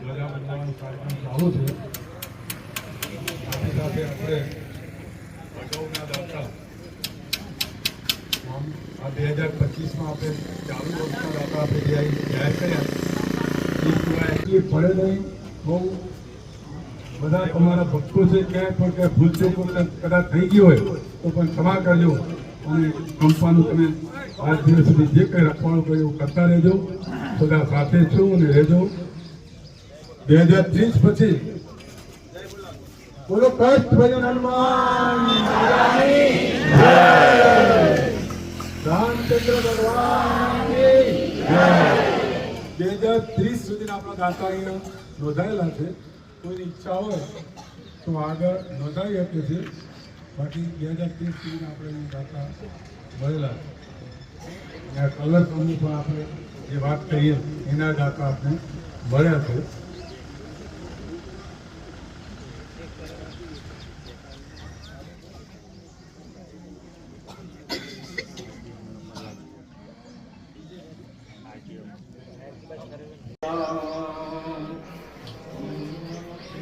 ધ્વજા બનાવવાનું કાર્યક્રમ ચાલુ છે. સાથે સાથે આપણે બે હજાર પચીસમાં આપણે ચાલુ વર્ષના દાતા આપણે જાહેર કર્યા. એ સિવાય એટલી પડે નહીં. બહુ બધા તમારા ભક્તો છે, ક્યાંય પણ ક્યાંય ભૂલચૂક કદાચ થઈ ગઈ હોય, તો પણ ક્ષમા કરજો. અને કંપાનું તમે આજ દિવસ સુધી જે કંઈ રખવાનું કર્યું એવું કરતા રહેજો. બધા સાથે છું અને રહેજો. બે હજાર ત્રીસ પછી બોલો, કષ્ટ ભજન હનુમાન. રામચંદ્ર ભગવાન. બે હજાર ત્રીસ સુધીના આપણા ગાતા અહીંયા નોંધાયેલા છે. કોઈની ઈચ્છા હોય તો આગળ નોંધાવી શકે છે. બાકી બે હજાર ત્રીસ સુધીના આપણે ગાતા મળેલા છે. કલર સમૂહ પણ આપણે જે વાત કરીએ એના દાતા આપણે મળ્યા છે.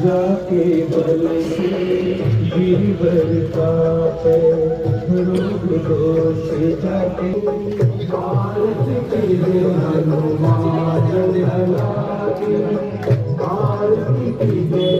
जाके बल से गिरवर कापे रोग दोष जाके भारत के हनुमान ललाके भारत के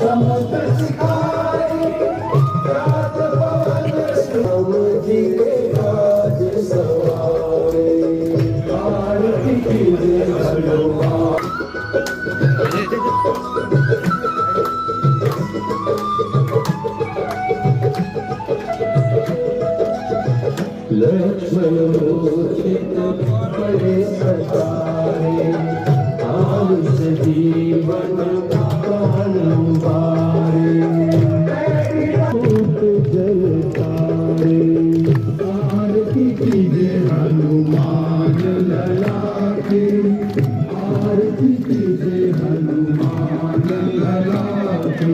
سمت سکھائے رات پان سمجھ लक्ष्मण मूर्छित पड़े सतारे आयुष जीवन काल बारे रूप जल तारे आरती कीजे हनुमान लला के आरती कीजे हनुमान लला के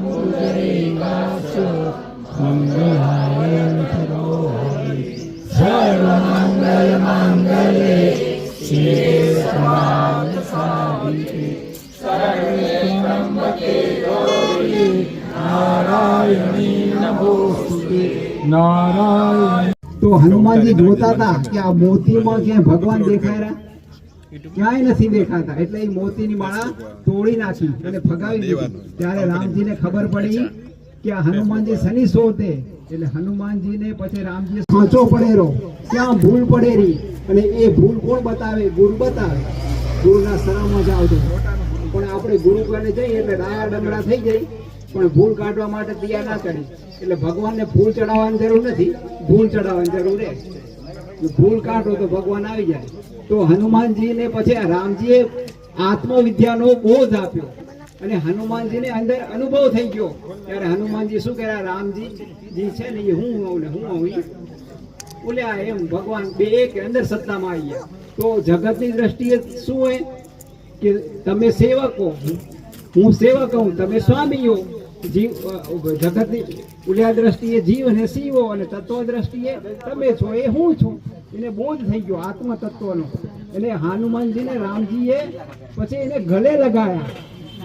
નારાયણ. તો હનુમાનજી જોતા હતા કે આ મોતીમાં ક્યાંય ભગવાન દેખાય રહ્યા ક્યાંય નથી દેખાતા. એટલે એ મોતીની માળા તોડી નાખી અને ફગાવી દીધી. ત્યારે રામજીને ખબર પડી કે આ હનુમાનજી શનિ સોતે. એટલે હનુમાનજીને પછી રામજી સાચો પડેરો. ક્યાં ભૂલ પડેરી? અને એ ભૂલ કોણ બતાવે? ગુરુ બતાવે. ગુરુના સરામાં જ આવતો પણ આપણે ગુરુ પાસે જઈએ એટલે ડાયા ડમડા થઈ જાય. પણ ભૂલ કાઢવા માટે તૈયાર ના કરી. એટલે ભગવાનને ફૂલ ચડાવવાની જરૂર નથી. ભૂલ ચડાવવાની જરૂર છે ભૂલ કાઢો તો ભગવાન આવી જાય. તો હનુમાનજીને પછી રામજીએ આત્મવિદ્યાનો બોધ આપ્યો. અને હનુમાનજીને અંદર અનુભવ થઈ ગયો. ત્યારે હનુમાનજી શું કર્યા? રામજી છે ને એ હું આવું ને હું આવું બોલ્યા એમ ભગવાન બે એક અંદર સત્તામાં આવી ગયા. તો જગતની દ્રષ્ટિએ શું હોય? કે તમે સેવકો. હું સેવક હું તમે સ્વામીઓ. જીવ જગતની ઉલ્યા દ્રષ્ટિએ જીવ અને શિવો અને તત્વ દ્રષ્ટિએ તમે છો, એ હું છું. એને બોધ થઈ ગયો આત્મ તત્વનો એટલે હનુમાનજીને રામજીએ પછી એને ગલે લગાયા.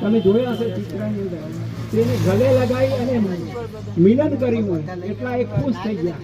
તમે જોયા હશે ચિત્રની અંદર. તેને ગલે લગાવી અને મિલન કર્યું એટલા એ ખુશ થઈ ગયા.